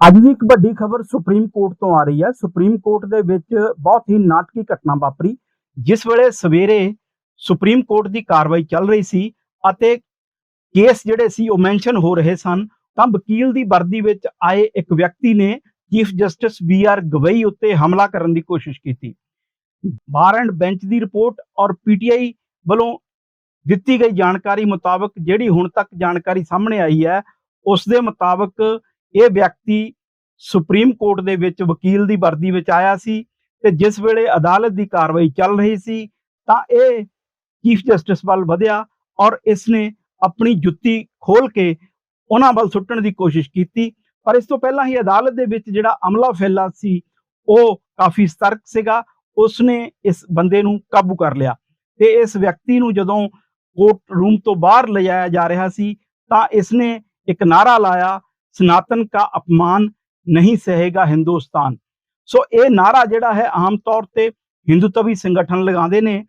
ਅੱਜ ਦੀ ਇੱਕ ਵੱਡੀ ਖਬਰ ਸੁਪਰੀਮ ਕੋਰਟ ਤੋਂ ਆ ਰਹੀ ਹੈ। ਸੁਪਰੀਮ ਕੋਰਟ ਦੇ ਵਿੱਚ ਬਹੁਤ ਹੀ ਨਾਟਕੀ ਘਟਨਾ ਵਾਪਰੀ, ਜਿਸ ਵੇਲੇ ਸਵੇਰੇ ਸੁਪਰੀਮ ਕੋਰਟ ਦੀ ਕਾਰਵਾਈ ਚੱਲ ਰਹੀ ਸੀ ਅਤੇ ਕੇਸ ਜਿਹੜੇ ਸੀ ਉਹ ਮੈਂਸ਼ਨ ਹੋ ਰਹੇ ਸਨ। ਤਾਂ ਵਕੀਲ ਦੀ ਵਰਦੀ ਵਿੱਚ ਆਏ ਇੱਕ ਵਿਅਕਤੀ ਨੇ chief justice B R Gavai ਉੱਤੇ ਹਮਲਾ ਕਰਨ ਦੀ ਕੋਸ਼ਿਸ਼ ਕੀਤੀ। ਬਾਰ ਐਂਡ ਬੈਂਚ ਦੀ ਰਿਪੋਰਟ ਔਰ ਪੀਟੀਆਈ ਵੱਲੋਂ ਦਿੱਤੀ ਗਈ ਜਾਣਕਾਰੀ ਮੁਤਾਬਕ ਜਿਹੜੀ ਹੁਣ ਤੱਕ ਜਾਣਕਾਰੀ ਸਾਹਮਣੇ ਆਈ ਹੈ, ਉਸ ਦੇ ਮੁਤਾਬਕ ਇਹ ਵਿਅਕਤੀ ਸੁਪਰੀਮ ਕੋਰਟ ਦੇ ਵਿੱਚ ਵਕੀਲ ਦੀ ਵਰਦੀ ਵਿੱਚ ਆਇਆ ਸੀ ਤੇ ਜਿਸ ਵੇਲੇ ਅਦਾਲਤ ਦੀ ਕਾਰਵਾਈ ਚੱਲ ਰਹੀ ਸੀ ਤਾਂ ਇਹ ਚੀਫ ਜਸਟਿਸ ਵੱਲ ਵਧਿਆ ਔਰ ਇਸ ਨੇ ਆਪਣੀ ਜੁੱਤੀ ਖੋਲ ਕੇ ਉਹਨਾਂ ਵੱਲ ਸੁੱਟਣ ਦੀ ਕੋਸ਼ਿਸ਼ ਕੀਤੀ। ਪਰ ਇਸ ਤੋਂ ਪਹਿਲਾਂ ਹੀ ਅਦਾਲਤ ਦੇ ਵਿੱਚ ਜਿਹੜਾ ਅਮਲਾ ਫੈਲਾ ਸੀ, ਉਹ ਕਾਫੀ ਸਤਰਕ ਸੀਗਾ। ਉਸਨੇ ਇਸ ਬੰਦੇ ਨੂੰ ਕਾਬੂ ਕਰ ਲਿਆ ਤੇ ਇਸ ਵਿਅਕਤੀ ਨੂੰ ਜਦੋਂ ਕੋਰਟ ਰੂਮ ਤੋਂ ਬਾਹਰ ਲਿਜਾਇਆ ਜਾ ਰਿਹਾ ਸੀ ਤਾਂ ਇਸਨੇ ਇੱਕ ਨਾਰਾ ਲਾਇਆ ਸਨਾਤਨ ਕਾ ਅਪਮਾਨ ਨਹੀਂ ਸਹੇਗਾ ਹਿੰਦੁਸਤਾਨ ਸੋ ਇਹ ਨਾਰਾ ਜਿਹੜਾ ਹੈ ਆਮ ਤੌਰ ਤੇ ਹਿੰਦੂਤਵੀ ਸੰਗਠਨ ਲਗਾਉਂਦੇ ਨੇ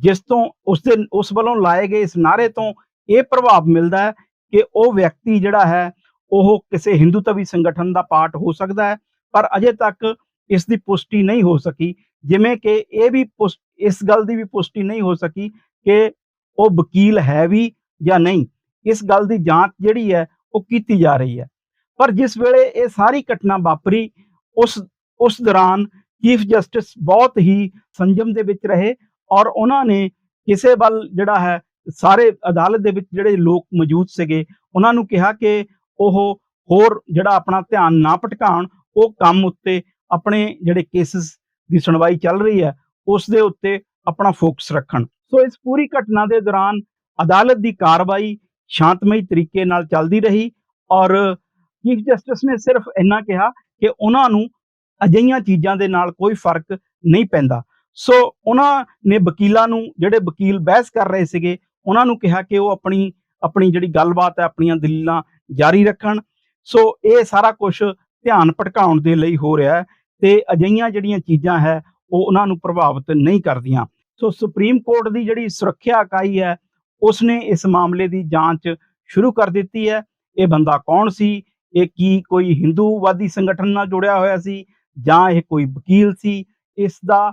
ਜਿਸ ਤੋਂ ਉਸ ਦੇ ਉਸ ਵੱਲੋਂ ਲਾਏ ਗਏ ਇਸ ਨਾਰੇ ਤੋਂ ਇਹ ਪ੍ਰਭਾਵ ਮਿਲਦਾ ਹੈ ਕਿ ਉਹ ਵਿਅਕਤੀ ਜਿਹੜਾ ਹੈ ਉਹ ਕਿਸੇ ਹਿੰਦੂਤਵੀ ਸੰਗਠਨ ਦਾ ਪਾਰਟ ਹੋ ਸਕਦਾ ਹੈ ਪਰ ਅਜੇ ਤੱਕ ਇਸ ਦੀ ਪੁਸ਼ਟੀ ਨਹੀਂ ਹੋ ਸਕੀ ਜਿਵੇਂ ਕਿ ਇਹ ਵੀ ਪੁਸ਼- ਇਸ ਗੱਲ ਦੀ ਵੀ ਪੁਸ਼ਟੀ ਨਹੀਂ ਹੋ ਸਕੀ ਕਿ ਉਹ ਵਕੀਲ ਹੈ ਵੀ ਜਾਂ ਨਹੀਂ ਇਸ ਗੱਲ ਦੀ ਜਾਂਚ ਜਿਹੜੀ ਹੈ ਉਹ ਕੀਤੀ ਜਾ ਰਹੀ ਹੈ। ਪਰ ਜਿਸ ਵੇਲੇ ਇਹ ਸਾਰੀ ਘਟਨਾ ਵਾਪਰੀ, ਉਸ ਉਸ ਦੌਰਾਨ ਚੀਫ ਜਸਟਿਸ ਬਹੁਤ ਹੀ ਸੰਜਮ ਦੇ ਵਿੱਚ ਰਹੇ ਔਰ ਉਹਨਾਂ ਨੇ ਕਿਸੇ ਵੱਲ ਜਿਹੜਾ ਹੈ, ਸਾਰੇ ਅਦਾਲਤ ਦੇ ਵਿੱਚ ਜਿਹੜੇ ਲੋਕ ਮੌਜੂਦ ਸੀਗੇ, ਉਹਨਾਂ ਨੂੰ ਕਿਹਾ ਕਿ ਉਹ ਹੋਰ ਜਿਹੜਾ ਆਪਣਾ ਧਿਆਨ ਨਾ ਭਟਕਾਉਣ, ਉਹ ਕੰਮ ਉੱਤੇ ਆਪਣੇ ਜਿਹੜੇ ਕੇਸਿਸ ਦੀ ਸੁਣਵਾਈ ਚੱਲ ਰਹੀ ਹੈ, ਉਸ ਦੇ ਉੱਤੇ ਆਪਣਾ ਫੋਕਸ ਰੱਖਣ। ਸੋ ਇਸ ਪੂਰੀ ਘਟਨਾ ਦੇ ਦੌਰਾਨ ਅਦਾਲਤ ਦੀ ਕਾਰਵਾਈ ਸ਼ਾਂਤਮਈ ਤਰੀਕੇ ਨਾਲ ਚੱਲਦੀ ਰਹੀ ਔਰ ਚੀਫ ਜਸਟਿਸ ਨੇ ਸਿਰਫ ਇੰਨਾ ਕਿਹਾ ਕਿ ਉਹਨਾਂ ਨੂੰ ਅਜਿਹੀਆਂ ਚੀਜ਼ਾਂ ਦੇ ਨਾਲ ਕੋਈ ਫ਼ਰਕ ਨਹੀਂ ਪੈਂਦਾ। ਸੋ ਉਹਨਾਂ ਨੇ ਵਕੀਲਾਂ ਨੂੰ, ਜਿਹੜੇ ਵਕੀਲ ਬਹਿਸ ਕਰ ਰਹੇ ਸੀਗੇ, ਉਹਨਾਂ ਨੂੰ ਕਿਹਾ ਕਿ ਉਹ ਆਪਣੀ ਆਪਣੀ ਜਿਹੜੀ ਗੱਲਬਾਤ ਹੈ, ਆਪਣੀਆਂ ਦਲੀਲਾਂ ਜਾਰੀ ਰੱਖਣ। ਸੋ ਇਹ ਸਾਰਾ ਕੁਝ ਧਿਆਨ ਭਟਕਾਉਣ ਦੇ ਲਈ ਹੋ ਰਿਹਾ ਹੈ ਤੇ ਅਜਿਹੀਆਂ ਜਿਹੜੀਆਂ ਚੀਜ਼ਾਂ ਹੈ, ਉਹ ਉਹਨਾਂ ਨੂੰ ਪ੍ਰਭਾਵਿਤ ਨਹੀਂ ਕਰਦੀਆਂ। ਸੋ ਸੁਪਰੀਮ ਕੋਰਟ ਦੀ ਜਿਹੜੀ ਸੁਰੱਖਿਆ ਇਕਾਈ ਹੈ ਉਸਨੇ ਇਸ ਮਾਮਲੇ ਦੀ ਜਾਂਚ ਸ਼ੁਰੂ ਕਰ ਦਿੱਤੀ ਹੈ। ਇਹ ਬੰਦਾ ਕੌਣ ਸੀ? ਇਹ ਕੀ ਕੋਈ ਹਿੰਦੂਵਾਦੀ ਸੰਗਠਨ ਨਾਲ ਜੁੜਿਆ ਹੋਇਆ ਸੀ ਜਾਂ ਇਹ ਕੋਈ ਵਕੀਲ ਸੀ? ਇਸ ਦਾ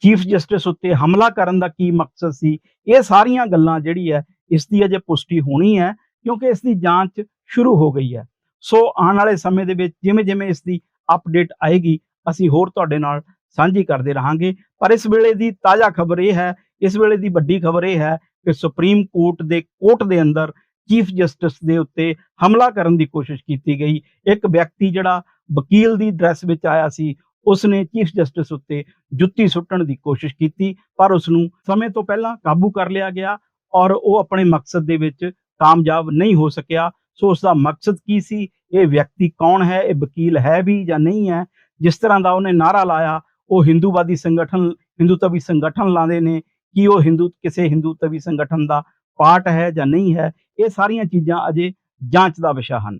ਚੀਫ ਜਸਟਿਸ ਉੱਤੇ ਹਮਲਾ ਕਰਨ ਦਾ ਕੀ ਮਕਸਦ ਸੀ? ਇਹ ਸਾਰੀਆਂ ਗੱਲਾਂ ਜਿਹੜੀ ਹੈ, ਇਸ ਦੀ ਅਜੇ ਪੁਸ਼ਟੀ ਹੋਣੀ ਹੈ ਕਿਉਂਕਿ ਇਸ ਦੀ ਜਾਂਚ ਸ਼ੁਰੂ ਹੋ ਗਈ ਹੈ। ਸੋ ਆਉਣ ਵਾਲੇ ਸਮੇਂ ਦੇ ਵਿੱਚ ਜਿਵੇਂ ਜਿਵੇਂ ਇਸ ਦੀ ਅਪਡੇਟ ਆਏਗੀ, ਅਸੀਂ ਹੋਰ ਤੁਹਾਡੇ ਨਾਲ ਸਾਂਝੀ ਕਰਦੇ ਰਹਾਂਗੇ। ਪਰ ਇਸ ਵੇਲੇ ਦੀ ਤਾਜ਼ਾ ਖਬਰ ਇਹ ਹੈ ਇਸ ਵੇਲੇ ਦੀ ਵੱਡੀ ਖਬਰ ਇਹ ਹੈ ਕਿ ਸੁਪਰੀਮ ਕੋਰਟ ਦੇ ਕੋਰਟ ਦੇ ਅੰਦਰ ਚੀਫ ਜਸਟਿਸ ਦੇ ਉੱਤੇ ਹਮਲਾ ਕਰਨ ਦੀ ਕੋਸ਼ਿਸ਼ ਕੀਤੀ ਗਈ। ਇੱਕ ਵਿਅਕਤੀ ਜਿਹੜਾ ਵਕੀਲ ਦੀ ਡਰੈਸ ਵਿੱਚ ਆਇਆ ਸੀ, ਉਸਨੇ ਚੀਫ ਜਸਟਿਸ ਉੱਤੇ ਜੁੱਤੀ ਸੁੱਟਣ ਦੀ ਕੋਸ਼ਿਸ਼ ਕੀਤੀ, ਪਰ ਉਸ ਨੂੰ ਸਮੇਂ ਤੋਂ ਪਹਿਲਾਂ ਕਾਬੂ ਕਰ ਲਿਆ ਗਿਆ ਔਰ ਉਹ ਆਪਣੇ ਮਕਸਦ ਦੇ ਵਿੱਚ ਕਾਮਯਾਬ ਨਹੀਂ ਹੋ ਸਕਿਆ। ਸੋ ਉਸ ਦਾ ਮਕਸਦ ਕੀ ਸੀ? ਇਹ ਵਿਅਕਤੀ ਕੌਣ ਹੈ? ਇਹ ਵਕੀਲ ਹੈ ਵੀ ਜਾਂ ਨਹੀਂ ਹੈ? ਜਿਸ ਤਰ੍ਹਾਂ ਦਾ ਉਹਨੇ ਨਾਰਾ ਲਾਇਆ, ਉਹ ਹਿੰਦੂਵਾਦੀ ਸੰਗਠਨ, ਹਿੰਦੂਤਵੀ ਸੰਗਠਨ ਲਾਉਂਦੇ ਨੇ ਕਿ ਉਹ ਹਿੰਦੂ, ਕਿਸੇ ਹਿੰਦੂਤਵੀ ਸੰਗਠਨ ਦਾ ਪਾਰਟ ਹੈ ਜਾਂ ਨਹੀਂ ਹੈ, ਇਹ ਸਾਰੀਆਂ ਚੀਜ਼ਾਂ ਅਜੇ ਜਾਂਚ ਦਾ ਵਿਸ਼ਾ ਹਨ।